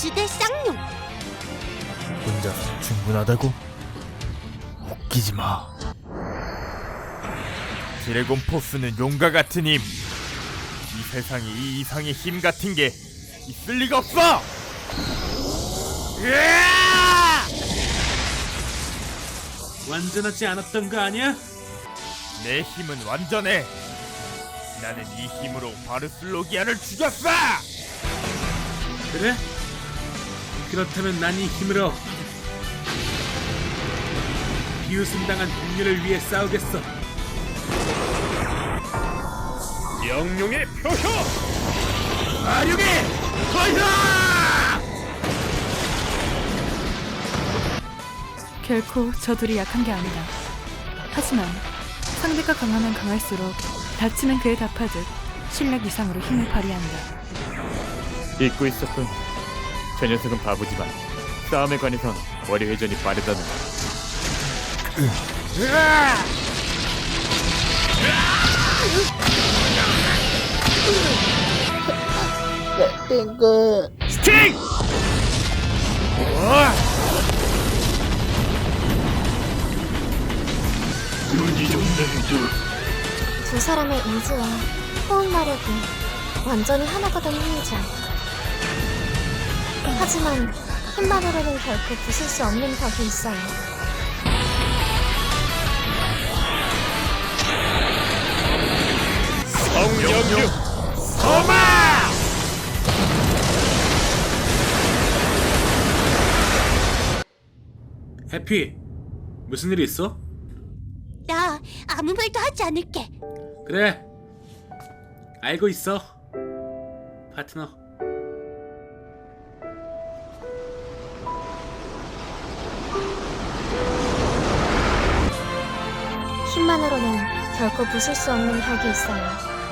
지대 쌍용 혼자서 충분하다고? 웃기지 마. 드래곤 포스는 용과 같은 힘. 이 세상에 이 이상의 힘 같은 게 있을 리가 없어. 으아! 완전하지 않았던 거 아니야? 내 힘은 완전해. 나는 이 힘으로 바르슬로기아를 죽였어. 그래? 그렇다면 난이 힘으로 비웃음당한 동료를 위해 싸우겠어. 영룡의 표효! 마룡의 표효! 결코 저들이 약한 게 아니다. 하지만 상대가 강하면 강할수록 다치는 그에 답하듯 실력 이상으로 힘을 발휘한다. 잊고 있었군. 저 녀석은 바보지만 싸움에 관해선 머리 회전이 빠르다는 거. 스팅! 어! 두 사람의 의지와 호흡 마력이 완전히 하나가 된 힘이죠. 하지만 힘만으로는 결코 부술 수 없는 벽이 있어요. 성령류 소마! 해피, 무슨 일 있어? 나 아무 말도 하지 않을게. 그래, 알고 있어, 파트너. 힘만으로는 결코 부술 수 없는 벽이 있어요.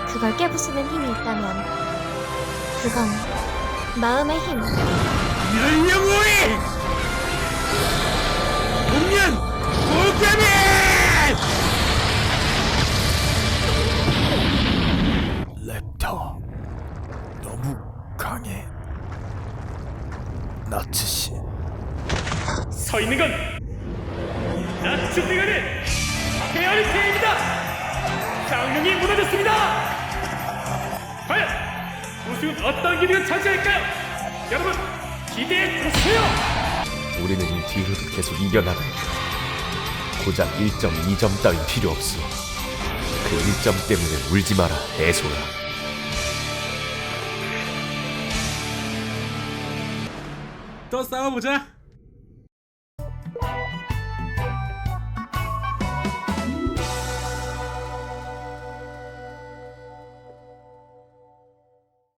그걸 깨부수는 힘이 있다면 그건 마음의 힘. 이를 영웅이! 공연 도깨비! 랩터 너무 강해 나츠씨 서 있는 건 나츠 비가는 페어리테입니다. 장룡이 무너졌습니다. 과연 우승은 어떤 기류가 차지할까요? 여러분 기대해 주세요. 우리는 이 뒤로도 계속 이겨나갈 거야. 고작 1.2점 따윈 필요 없어. 그 1점 때문에 울지 마라, 애소야. 또 싸워보자.